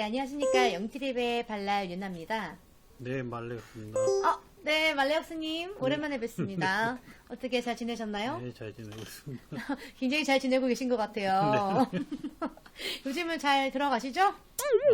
네, 안녕하십니까. 영트립의 발랄 윤나입니다. 네, 말레였습니다. 어, 네, 말레역스님. 오랜만에 뵙습니다. 어떻게 잘 지내셨나요? 네, 잘 지내고 있습니다. 굉장히 잘 지내고 계신 것 같아요. 요즘은 잘 들어가시죠?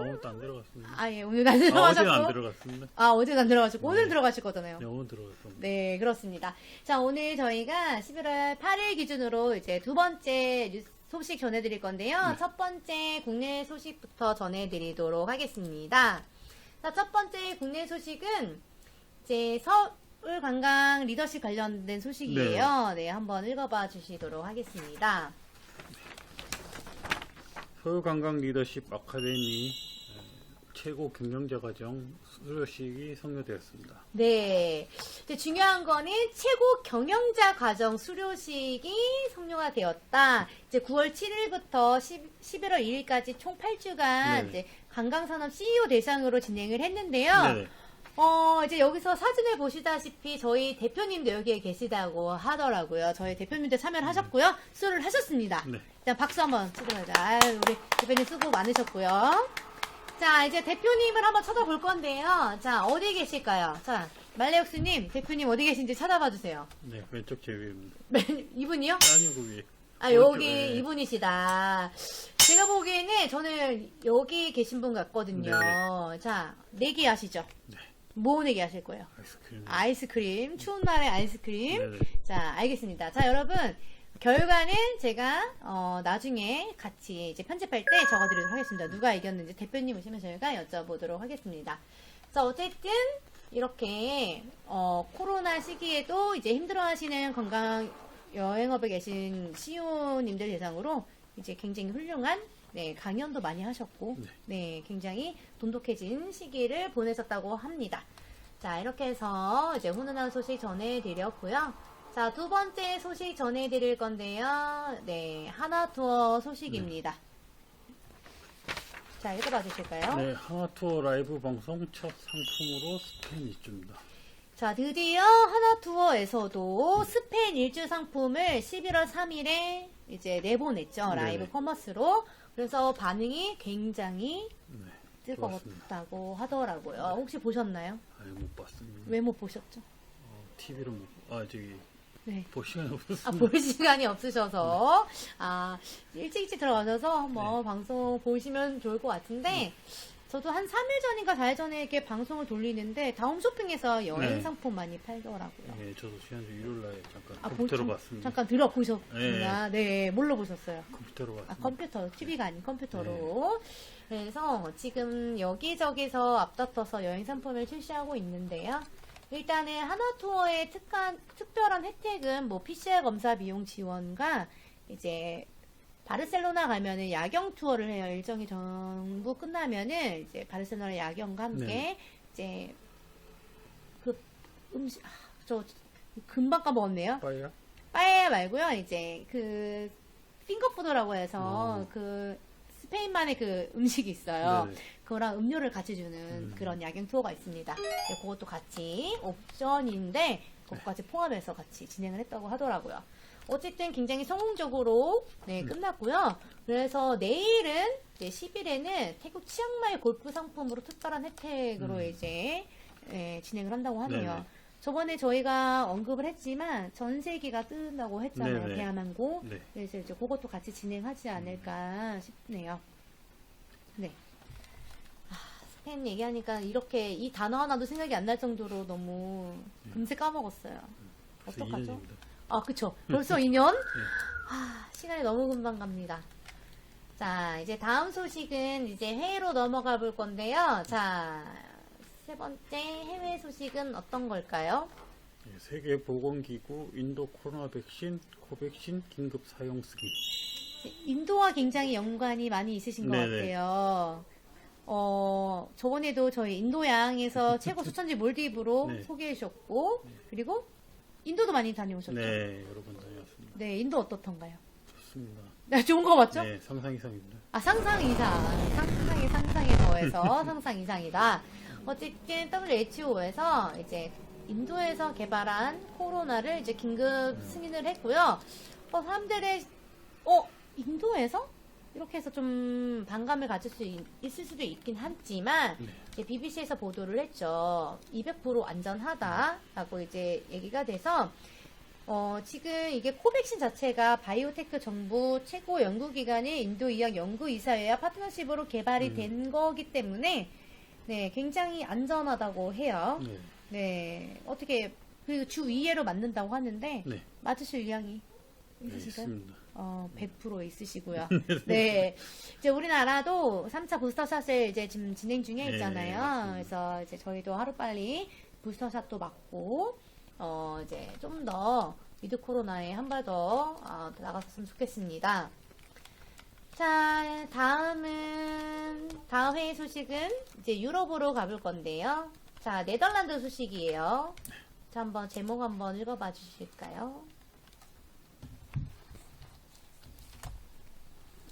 아무것도 안 들어갔습니다. 아, 예, 오늘 안 아, 어제는 들어가셨고. 안 들어갔습니다. 아, 어제는 안 들어가시고, 오늘 네. 들어가실 거잖아요. 네, 오늘 들어갔습니다. 네, 그렇습니다. 자, 오늘 저희가 11월 8일 기준으로 이제 두 번째 뉴스 소식 전해드릴 건데요. 네. 첫 번째 국내 소식부터 전해드리도록 하겠습니다. 자, 첫 번째 국내 소식은 이제 서울 관광 리더십 관련된 소식이에요. 네, 한번 읽어봐 주시도록 하겠습니다. 서울 관광 리더십 아카데미 에, 최고 경영자 과정 수료식이 성료되었습니다. 네. 이제 중요한 거는 최고 경영자 과정 수료식이 성료가 되었다. 이제 9월 7일부터 10, 11월 2일까지 총 8주간 네. 이제 관광산업 CEO 대상으로 진행을 했는데요. 네, 어, 이제 여기서 사진을 보시다시피 저희 대표님도 여기에 계시다고 하더라고요. 저희 대표님도 참여를 하셨고요. 수료를 하셨습니다. 네. 일단 박수 한번 치도록 하자. 아유, 우리 대표님 수고 많으셨고요. 자, 이제 대표님을 한번 찾아볼 건데요. 자, 어디 계실까요? 자, 말레옥스님, 대표님 어디 계신지 찾아봐 주세요. 네, 왼쪽 제 위입니다. 이분이요? 아니요, 그 위에. 아, 여기 네. 이분이시다. 제가 보기에는 저는 여기 계신 분 같거든요. 네. 자, 내기 아시죠? 네. 뭐 내기 하실 거예요? 아이스크림. 아이스크림, 추운 날의 아이스크림. 네네. 자, 알겠습니다. 자, 여러분. 결과는 제가, 어, 나중에 같이 이제 편집할 때 적어드리도록 하겠습니다. 누가 이겼는지 대표님 오시면 저희가 여쭤보도록 하겠습니다. 자, 어쨌든, 이렇게, 어, 코로나 시기에도 이제 힘들어 하시는 건강 여행업에 계신 CEO님들 대상으로 이제 굉장히 훌륭한 네, 강연도 많이 하셨고, 네. 네, 굉장히 돈독해진 시기를 보내셨다고 합니다. 자, 이렇게 해서 이제 훈훈한 소식 전해드렸고요. 자, 두 번째 소식 전해드릴 건데요. 네, 하나투어 소식입니다. 자, 읽어봐 주실까요? 네, 하나투어 라이브 방송 첫 상품으로 스페인 입주입니다. 자, 드디어 하나투어에서도 스페인 일주 상품을 11월 3일에 이제 내보냈죠. 네네. 라이브 커머스로. 그래서 반응이 굉장히 네, 뜨거웠다고 하더라고요. 혹시 보셨나요? 아예 못 봤습니다. 왜 못 보셨죠? 어, TV로 못, 아, 저기, 네. 볼 시간이 아, 없었습니다. 볼 시간이 없으셔서, 아, 일찍 일찍 들어가셔서 한번 네. 방송 보시면 좋을 것 같은데, 저도 한 3일 전인가 4일 전에 이렇게 방송을 돌리는데, 다음 쇼핑에서 여행 네. 상품 많이 팔더라고요. 네, 저도 지난주 일요일 날 잠깐 아, 보- 컴퓨터로 잠- 봤습니다. 잠깐 들어보셨구나. 네. 뭘로 보셨어요? 컴퓨터로 봤습니다. 아, 컴퓨터, TV가 아닌 컴퓨터로. 네. 그래서 지금 여기저기서 앞다퉈서 여행 상품을 출시하고 있는데요. 일단은 하나투어의 특한, 특별한 혜택은 뭐 PCR 검사 비용 지원과 이제 바르셀로나 가면은 야경 투어를 해요. 일정이 전부 끝나면은 이제 바르셀로나 야경과 함께 네. 이제 그 음식, 아, 저 금방 까먹었네요. 빠에 말고요. 이제 그 핑거푸드라고 해서 어. 그 스페인만의 그 음식이 있어요. 네네. 그거랑 음료를 같이 주는 음. 그런 야경 투어가 있습니다. 네, 그것도 같이 옵션인데 그것까지 포함해서 같이 진행을 했다고 하더라고요. 어쨌든 굉장히 성공적으로 네, 음. 끝났고요. 그래서 내일은 이제 10일에는 태국 치앙마이 골프 상품으로 특별한 혜택으로 음. 이제 예, 진행을 한다고 하네요. 네네. 저번에 저희가 언급을 했지만 전세기가 뜬다고 했잖아요. 네네. 대한항공. 네. 그래서 이제 그것도 같이 진행하지 않을까 싶네요. 네. 아, 스페인 얘기하니까 이렇게 이 단어 하나도 생각이 안 날 정도로 너무 금세 까먹었어요. 벌써 어떡하죠? 2년입니다. 아, 그쵸. 벌써 2년? 네. 아, 시간이 너무 금방 갑니다. 자, 이제 다음 소식은 이제 해외로 넘어가 볼 건데요. 자, 세 번째 해외 소식은 어떤 걸까요? 네, 세계보건기구 인도 코로나 백신 코백신 긴급 사용 승인. 인도와 굉장히 연관이 많이 있으신 것 네네. 같아요. 어, 저번에도 저희 인도양에서 최고 수천지 몰디브로 네. 소개해 주셨고, 그리고 인도도 많이 다녀오셨죠? 네, 여러 번 다녔습니다. 네, 인도 어떻던가요? 좋습니다. 네, 좋은 거 맞죠? 네, 상상 이상입니다. 아, 상상 이상. 상상의 상상에 더해서 상상 이상이다. 어쨌든 WHO에서 이제 인도에서 개발한 코로나를 이제 긴급 승인을 했고요. 어, 사람들의, 어, 인도에서? 이렇게 해서 좀 반감을 가질 수 있, 을 수도 있긴 하지만 네. 이제 BBC에서 보도를 했죠. 200% 안전하다라고 이제 얘기가 돼서 어, 지금 이게 코백신 자체가 바이오테크 정부 최고 연구기관인 인도 의학 연구이사회와 파트너십으로 개발이 음. 된 거기 때문에 네, 굉장히 안전하다고 해요. 네. 네, 어떻게 그리고 주 2회로 맞는다고 하는데 네. 맞으실 의향이 네, 있으실까요? 있습니다. 어, 100% 있으시고요. 네. 이제 우리나라도 3차 부스터샷을 이제 지금 진행 중에 네, 있잖아요. 맞습니다. 그래서 이제 저희도 하루빨리 부스터샷도 맞고, 어, 이제 좀 더 위드 코로나에 한 발더 어, 나갔으면 좋겠습니다. 자, 다음은, 다음 회의 소식은 이제 유럽으로 가볼 건데요. 자, 네덜란드 소식이에요. 자, 한번 제목 한번 읽어봐 주실까요?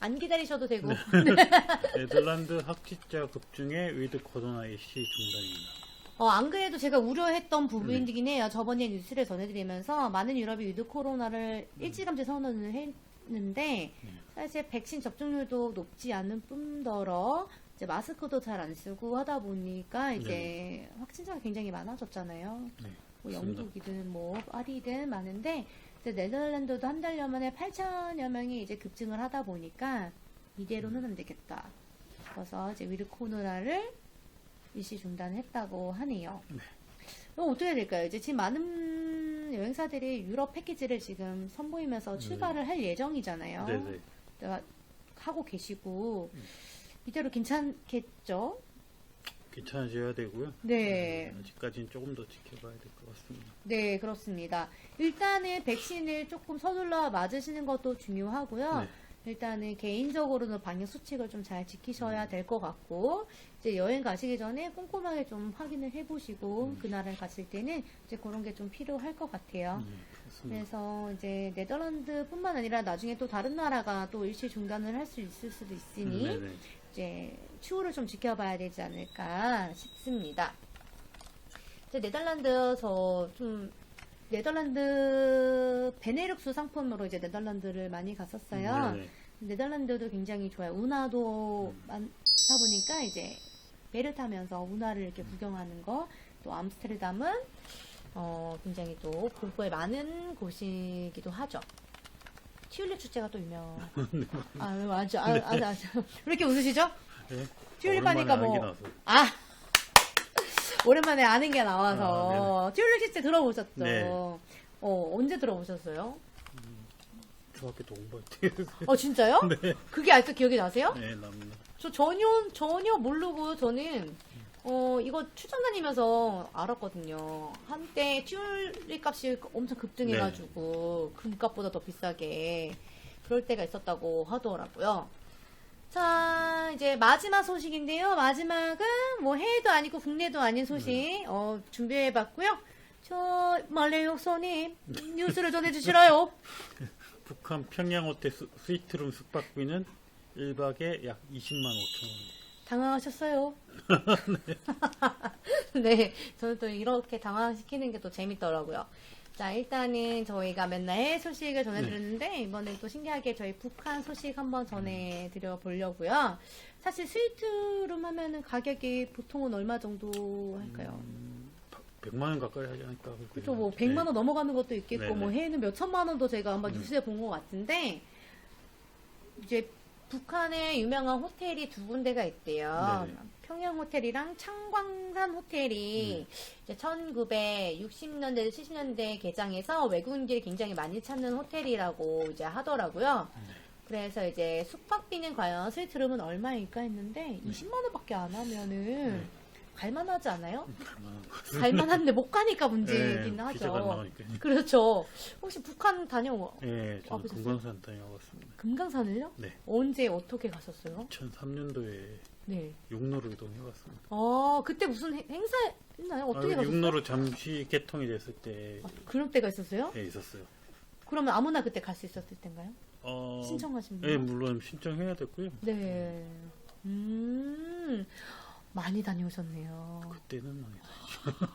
안 기다리셔도 되고. 네덜란드 학칙자 급중에 위드 코로나 이시 중단입니다. 어, 안 그래도 제가 우려했던 부분이긴 해요. 저번에 뉴스를 전해드리면서 많은 유럽이 위드 코로나를 일찌감치 선언을 했 는데 사실 백신 접종률도 높지 않은 뿐더러 이제 마스크도 잘 안 쓰고 하다 보니까 이제 확진자가 굉장히 많아졌잖아요. 네. 뭐. 영국이든 뭐 파리든 많은데 이제 네덜란드도 한 달여 만에 8천여 명이 이제 급증을 하다 보니까 이대로는 안 되겠다. 그래서 이제 위드 코로나를 일시 중단했다고 하네요. 그럼 어떻게 해야 될까요? 이제 지금 많은 여행사들이 유럽 패키지를 지금 선보이면서 출발을 할 예정이잖아요. 네네. 내가 하고 계시고 이대로 괜찮겠죠? 괜찮아져야 되고요. 네. 음, 아직까지는 조금 더 지켜봐야 될 것 같습니다. 네, 그렇습니다. 일단은 백신을 조금 서둘러 맞으시는 것도 중요하고요. 네. 일단은 개인적으로는 방역 수칙을 좀 잘 지키셔야 될 것 같고, 이제 여행 가시기 전에 꼼꼼하게 좀 확인을 해보시고, 그 나라를 갔을 때는 이제 그런 게 좀 필요할 것 같아요. 네, 그렇습니다. 그래서 이제 네덜란드뿐만 아니라 나중에 또 다른 나라가 또 일시 중단을 할 수 있을 수도 있으니, 네네. 이제 추후를 좀 지켜봐야 되지 않을까 싶습니다. 이제 네덜란드 저좀 네덜란드 베네룩스 상품으로 이제 네덜란드를 많이 갔었어요. 네네. 네덜란드도 굉장히 좋아요. 운하도 많다 보니까 이제 배를 타면서 운하를 이렇게 구경하는 거, 또 암스테르담은 어, 굉장히 또 볼거에 많은 곳이기도 하죠. 튤립 축제가 또 유명. 아, 맞아. 아, 아, 아, 왜 이렇게 웃으시죠? 네. 튤립 하니까 뭐. 아! 오랜만에 아는 게 나와서. 튤립 축제 들어보셨죠? 네. 어, 언제 들어보셨어요? 중학교 때 공부할 때. 어, 진짜요? 그게 아직도 기억이 나세요? 네, 납니다. 저 전혀, 전혀 모르고 저는, 어, 이거 출장 다니면서 알았거든요. 한때 튤립 값이 엄청 급등해가지고, 금값보다 더 비싸게, 그럴 때가 있었다고 하더라고요. 자, 이제 마지막 소식인데요. 마지막은 뭐 해외도 아니고 국내도 아닌 소식, 어, 준비해봤고요. 저, 말레이옥 손님, 뉴스를 전해주시라요. 북한 평양 호텔 스, 스위트룸 숙박비는 1박에 약 20만 5천 원. 당황하셨어요? 네, 저는 또 이렇게 당황시키는 게 또 재밌더라고요. 자, 일단은 저희가 맨날 해외 소식을 전해드렸는데, 이번엔 또 신기하게 저희 북한 소식 한번 전해드려 보려고요. 사실 스위트룸 하면은 가격이 보통은 얼마 정도 할까요? 100만 원 가까이 하지 않을까. 그렇죠. 뭐 100만 원 넘어가는 것도 있겠고 네네. 뭐 해외는 몇 천만 원도 제가 한번 뉴스에 본 것 같은데 이제 북한에 유명한 호텔이 두 군데가 있대요. 네네. 평양 호텔이랑 창광산 호텔이 이제 1960년대 70년대 개장해서 외국인들이 굉장히 많이 찾는 호텔이라고 이제 하더라고요. 그래서 이제 숙박비는 과연 스위트룸은 얼마일까 했는데 20만 원밖에 안 하면은 갈만하지 않아요? 갈만한데 못 가니까 문제긴 네, 비자가 안 하죠. 그렇죠. 혹시 북한 네, 저는 와보셨어요? 금강산 다녀왔습니다. 금강산을요? 네. 언제 어떻게 갔었어요? 2003년도에 네. 육로로 이동해왔습니다. 아 그때 무슨 행- 행사 했나요? 어떻게 아, 가셨어요? 육로로 잠시 개통이 됐을 때 아, 그런 때가 있었어요? 예, 있었어요. 그러면 아무나 그때 갈 수 있었을 텐가요? 어, 신청하신 분? 네, 물론 신청해야 됐고요. 네. 음 많이 다녀오셨네요. 그때는 많이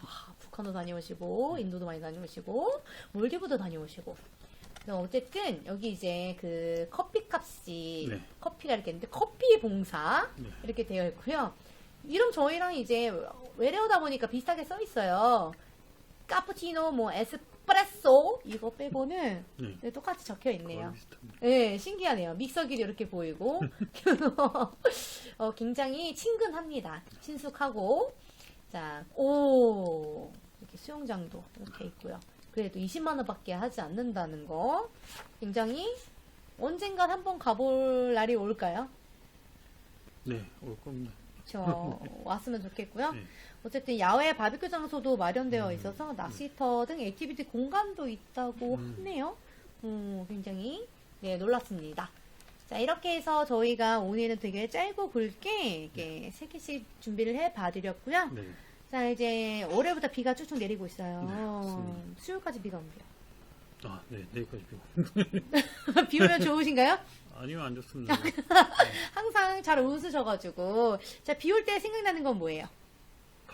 아, 북한도 다녀오시고 인도도 많이 다녀오시고 몰디브도 다녀오시고 그래서 어쨌든 여기 이제 그 커피 값이 네. 커피가 이렇게 있는데 커피 봉사 네. 이렇게 되어 있고요. 이름 저희랑 이제 외래어다 보니까 비슷하게 써 있어요. 카푸치노, 뭐 에스 프레소 이거 빼고는 네. 네, 똑같이 적혀 있네요. 네, 신기하네요. 믹서기도 이렇게 보이고, 어, 굉장히 친근합니다. 친숙하고, 자, 오, 이렇게 수영장도 이렇게 있고요. 그래도 20만 원밖에 하지 않는다는 거, 굉장히 언젠간 한번 가볼 날이 올까요? 네, 올 겁니다. 그쵸. 왔으면 좋겠고요. 네. 어쨌든 야외 바비큐 장소도 마련되어 음, 있어서 낚시터 등 액티비티 공간도 있다고 음. 하네요. 음, 굉장히 네, 놀랐습니다. 자, 이렇게 해서 저희가 오늘은 되게 짧고 굵게 이렇게 세 개씩 준비를 해 봐드렸고요. 네. 자, 이제 올해부터 비가 쭉쭉 내리고 있어요. 네. 수요일까지 비가 온대요. 아, 네, 내일까지 비 비 오면 좋으신가요? 아니요, 안 좋습니다. 항상 잘 웃으셔가지고. 자, 비 올 때 생각나는 건 뭐예요?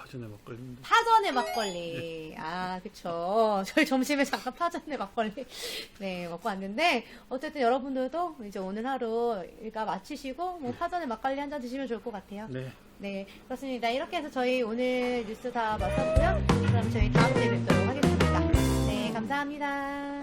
파전에 막걸리인데. 파전의 막걸리. 아, 그쵸. 저희 점심에 잠깐 파전의 막걸리, 네, 먹고 왔는데, 어쨌든 여러분들도 이제 오늘 하루 일과 마치시고, 뭐 파전의 막걸리 한 잔 드시면 좋을 것 같아요. 네. 네, 그렇습니다. 이렇게 해서 저희 오늘 뉴스 다 마쳤고요. 그럼 저희 다음 주에 뵙도록 하겠습니다. 네, 감사합니다.